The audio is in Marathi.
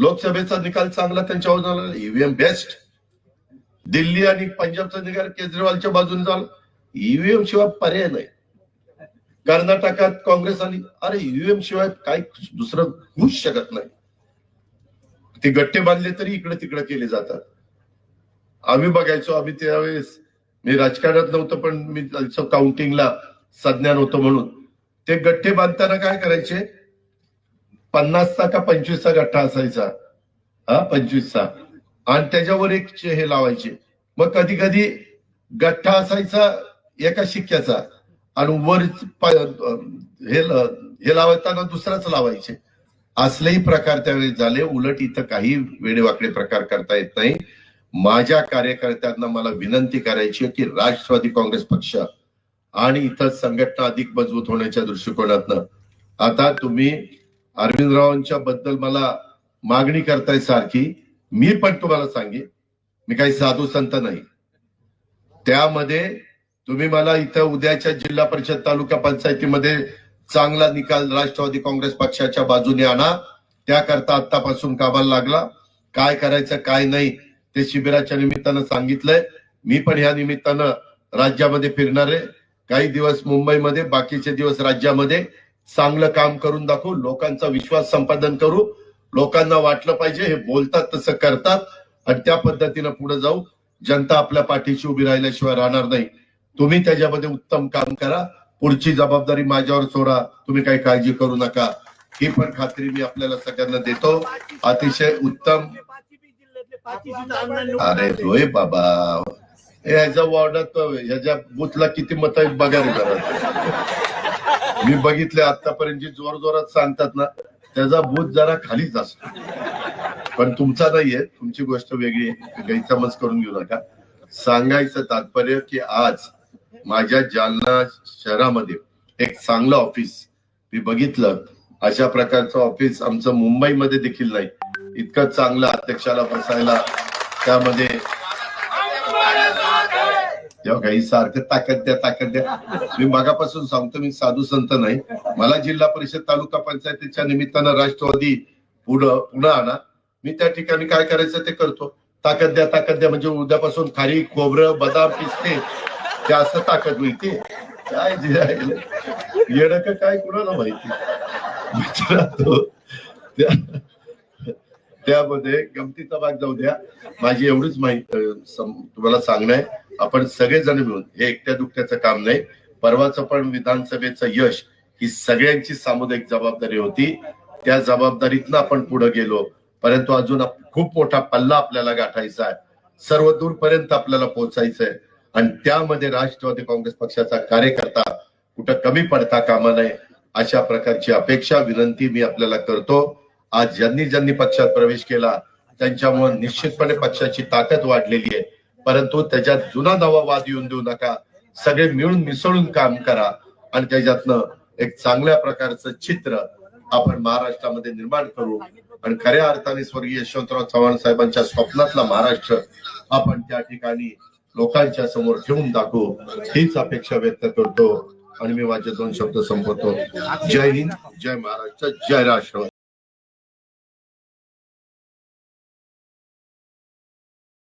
लोकसभेचा निकाल चांगला त्यांच्यावर झाला ईव्हीएम बेस्ट दिल्ली आणि पंजाबचा निकाल केजरीवालच्या बाजूने झाला. ईव्हीएम शिवाय पर्याय नाही. कर्नाटकात काँग्रेस आली अरे ईव्हीएम शिवाय काय दुसरं होऊच शकत नाही. ते गट्टे बांधले तरी इकडे तिकडे केले जातात. आम्ही बघायचो आम्ही त्यावेळेस मी राजकारणात नव्हतं पण मी काउंटिंगला संज्ञान होतो म्हणून. ते गट्टे बांधताना काय करायचे? पन्नासचा का पंचवीसचा गठ्ठा असायचा? हा पंचवीसचा. आणि त्याच्यावर एक हे लावायचे. मग कधी कधी गठ्ठा असायचा एका शिक्क्याचा. आणि वर हे हे लावताना दुसराच लावायचे. असलेही प्रकार त्यावेळी झाले. उलट इथं काही वेडेवाकडे प्रकार करता येत नाही. माझ्या कार्यकर्त्यांना मला विनंती करायची की राष्ट्रवादी काँग्रेस पक्ष आणि इथं संघटना अधिक मजबूत होण्याच्या दृष्टिकोनातनं आता तुम्ही अरविंदरावांच्या बद्दल मला मागणी करताय सारखी. मी पण तुम्हाला सांगेन. मी काही साधू संत नाही. त्यामध्ये तुम्ही मला इथं उद्याच्या जिल्हा परिषद तालुका पंचायतीमध्ये चांगला निकाल राष्ट्रवादी काँग्रेस पक्षाच्या बाजूने आणा. त्याकरता आतापासून कामाला लागला. काय करायचं काय नाही ते शिबिराच्या निमित्तानं सांगितलंय. मी पण ह्या निमित्तानं राज्यामध्ये फिरणार आहे. काही दिवस मुंबईमध्ये बाकीचे दिवस राज्यामध्ये. चांगलं काम करून दाखवू लोकांचा विश्वास संपादन करू. लोकांना वाटलं पाहिजे हे बोलतात तसं करतात. आणि त्या पद्धतीनं पुढे जाऊ. जनता आपल्या पाठीशी उभी राहिल्याशिवाय राहणार नाही. तुम्ही त्याच्यामध्ये उत्तम काम करा. पुढची जबाबदारी माझ्यावर सोडा. तुम्ही काही काळजी करू नका. ही पण खात्री मी आपल्याला सगळ्यांना देतो. अतिशय उत्तम. अरे होय बाबा. ह्याच्या वॉर्डात ह्याच्या बुथला किती मत आहेत बघा रे मी बघितले आतापर्यंत जे जोर जोरात सांगतात ना त्याचा भूत जरा खालीच असतो. पण तुमचा नाहीये तुमची गोष्ट वेगळी आहे. गैरसमज करून घेऊ नका. सांगायचं तात्पर्य की आज माझ्या जालना शहरामध्ये एक चांगलं ऑफिस मी बघितलं. अशा प्रकारचं ऑफिस आमचं मुंबईमध्ये देखील नाही. इतकं चांगलं अध्यक्षाला बसायला त्यामध्ये जेव्हा काही सारखं ताकद द्या ताकद द्या. मी मागापासून सांगतो मी साधू संत नाही. मला जिल्हा परिषद तालुका पंचायतीच्या निमित्तानं राष्ट्रवादी पुढं पुन्हा आणा. मी त्या ठिकाणी काय करायचं ते करतो. ताकद द्या ताकद द्या. म्हणजे उद्यापासून खारी खोबरं बदाम पिस्ते ते असं ताकद मिळते काय जे येणं का काय कुणाला माहिती? त्यामध्ये गमतीचा भाग जाऊ द्या. माझी एवढीच माहिती तुम्हाला सांगणं आहे. आपण सगळेजण मिळून हे एकट्या दुकट्याचं काम नाही. परवाचं पण विधानसभेचं यश ही सगळ्यांची सामुदायिक जबाबदारी होती. त्या जबाबदारीतनं आपण पुढे गेलो. परंतु अजून खूप मोठा पल्ला आपल्याला गाठायचा आहे. सर्व दूरपर्यंत आपल्याला पोहोचायचं आहे. आणि त्यामध्ये राष्ट्रवादी काँग्रेस पक्षाचा कार्यकर्ता कुठं कमी पडता कामा नये अशा प्रकारची अपेक्षा विनंती मी आपल्याला करतो. आज ज्यांनी ज्यांनी पक्षात प्रवेश केला त्यांच्यामुळे निश्चितपणे पक्षाची ताकद वाढलेली आहे. परंतु त्याच्यात जुना नवा वाद येऊन देऊ नका. सगळे मिळून मिसळून काम करा आणि त्याच्यातनं एक चांगल्या प्रकारचं चित्र आपण महाराष्ट्रामध्ये निर्माण करू आणि खऱ्या अर्थाने स्वर्गीय यशवंतराव चव्हाण साहेबांच्या स्वप्नातला महाराष्ट्र आपण त्या ठिकाणी लोकांच्या समोर ठेवून दाखवू. हीच अपेक्षा व्यक्त करतो आणि मी माझे दोन शब्द संपवतो. जय हिंद जय महाराष्ट्र जय राष्ट्रवादी.